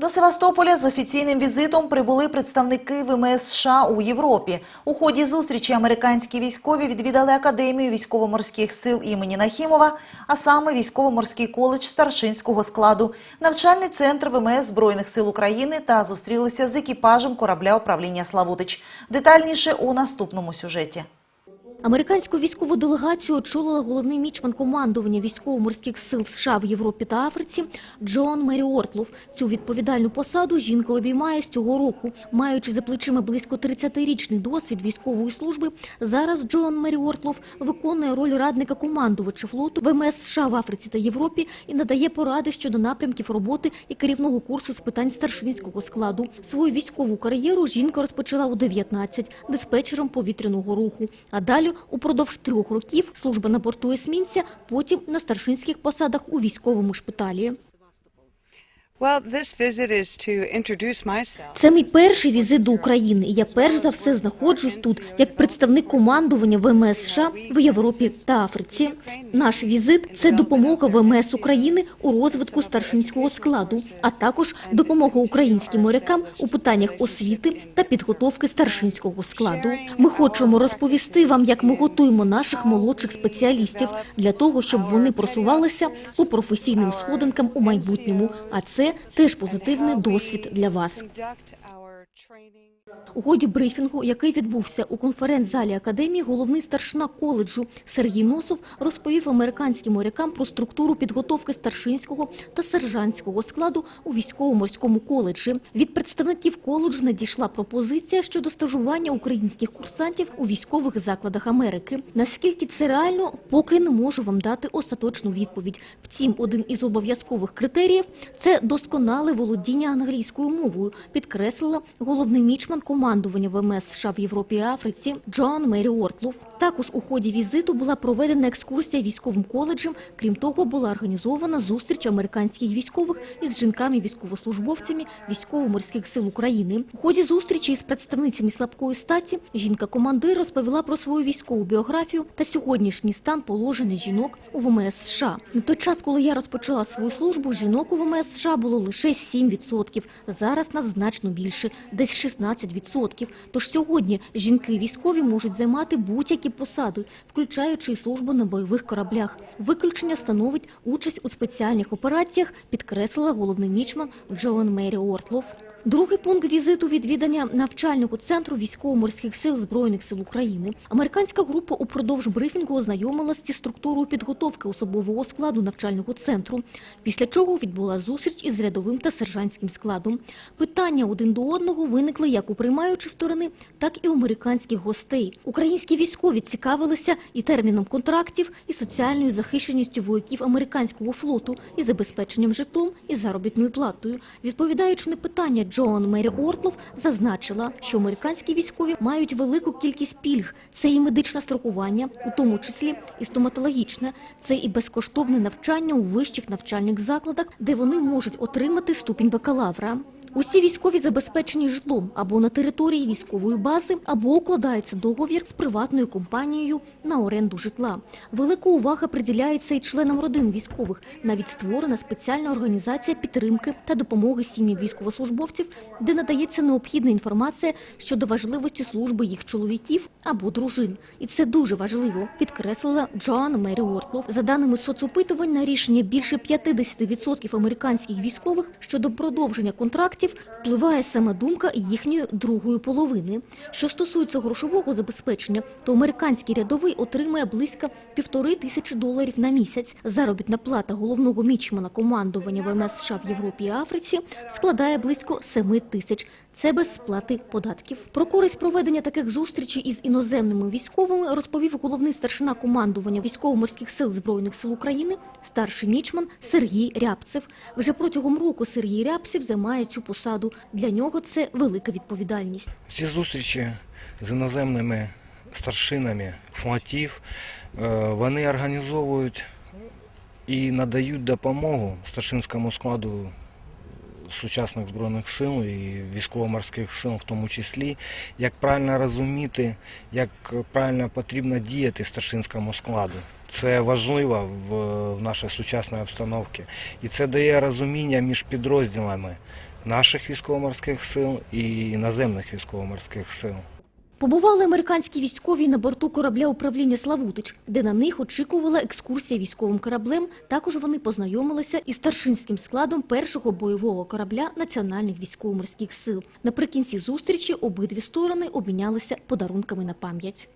До Севастополя з офіційним візитом прибули представники ВМС США у Європі. У ході зустрічі американські військові відвідали Академію військово-морських сил імені Нахімова, а саме військово-морський коледж старшинського складу, навчальний центр ВМС Збройних сил України та зустрілися з екіпажем корабля управління Славутич. Детальніше у наступному сюжеті. Американську військову делегацію очолила головний мічман командування військово-морських сил США в Європі та Африці Джон Мері Ортлов. Цю відповідальну посаду жінка обіймає з цього року. Маючи за плечима близько 30-річний досвід військової служби, зараз Джон Мері Ортлов виконує роль радника командувача флоту ВМС США в Африці та Європі і надає поради щодо напрямків роботи і керівного курсу з питань старшинського складу. Свою військову кар'єру жінка розпочала у 19 диспетчером повітряного руху. А далі упродовж трьох років служба на борту есмінця, потім на старшинських посадах у військовому шпиталі. Це мій перший візит до України. Я перш за все знаходжусь тут як представник командування ВМС США в Європі та Африці. Наш візит це допомога ВМС України у розвитку старшинського складу, а також допомога українським морякам у питаннях освіти та підготовки старшинського складу. Ми хочемо розповісти вам, як ми готуємо наших молодших спеціалістів для того, щоб вони просувалися по професійним сходинкам у майбутньому. А це теж позитивний досвід для вас. У ході брифінгу, який відбувся у конференц-залі академії, головний старшина коледжу Сергій Носов розповів американським морякам про структуру підготовки старшинського та сержантського складу у військово-морському коледжі. Від представників коледжу надійшла пропозиція щодо стажування українських курсантів у військових закладах Америки. Наскільки це реально, поки не можу вам дати остаточну відповідь. Втім, один із обов'язкових критеріїв це досконале володіння англійською мовою, підкреслила головний мічман командування ВМС США в Європі і Африці Джон Мері Ортлов. Також у ході візиту була проведена екскурсія військовим коледжем. Крім того, була організована зустріч американських військових із жінками-військовослужбовцями військово-морських сил України. У ході зустрічі із представницями слабкої статі жінка-командир розповіла про свою військову біографію та сьогоднішній стан положення жінок у ВМС США. На той час, коли я розпочала свою службу, жінок у ВМС США було лише 7%. Зараз нас значно більше, десь 16%. Тож сьогодні жінки військові можуть займати будь-які посади, включаючи і службу на бойових кораблях. Виключення становить участь у спеціальних операціях, підкреслила головний мічман Джоан Мері Ортлов. Другий пункт візиту відвідання навчального центру військово-морських сил Збройних сил України. Американська група упродовж брифінгу ознайомилась зі структурою підготовки особового складу навчального центру, після чого відбула зустріч із рядовим та сержантським складом. Питання один до одного виникли як у приймаючої сторони, так і у американських гостей. Українські військові цікавилися і терміном контрактів, і соціальною захищеністю вояків американського флоту, і забезпеченням житлом, і заробітною платою. Відповідаючи на питання, Джоан Мері Ортлов зазначила, що американські військові мають велику кількість пільг. Це і медичне страхування, у тому числі і стоматологічне, це і безкоштовне навчання у вищих навчальних закладах, де вони можуть отримати ступінь бакалавра. Усі військові забезпечені житлом або на території військової бази, або укладається договір з приватною компанією на оренду житла. Велика увага приділяється і членам родин військових. Навіть створена спеціальна організація підтримки та допомоги сім'ям військовослужбовців, де надається необхідна інформація щодо важливості служби їх чоловіків або дружин. І це дуже важливо, підкреслила Джоан Мері Ортлов. За даними соцопитувань, на рішення більше 50% американських військових щодо продовження контрактів впливає саме думка їхньої другої половини. Що стосується грошового забезпечення, то американський рядовий отримає близько півтори тисячі доларів на місяць. Заробітна плата головного мічмана командування ВМС США в Європі і Африці складає близько 7 тисяч. Це без сплати податків. Про користь проведення таких зустрічей із іноземними військовими розповів головний старшина командування військово-морських сил Збройних сил України, старший мічман Сергій Рябцев. Вже протягом року Сергій Рябцев займає цю посаду. Для нього це велика відповідальність. Ці зустрічі з іноземними старшинами флотів, е, вони організовують і надають допомогу старшинському складу сучасних збройних сил і військово-морських сил в тому числі, як правильно розуміти, як правильно потрібно діяти старшинському складу. Це важливо в, в нашій сучасній обстановці. І це дає розуміння між підрозділами наших військово-морських сил і іноземних військово-морських сил. Побували американські військові на борту корабля управління «Славутич», де на них очікувала екскурсія військовим кораблем. Також вони познайомилися із старшинським складом першого бойового корабля Національних військово-морських сил. Наприкінці зустрічі обидві сторони обмінялися подарунками на пам'ять.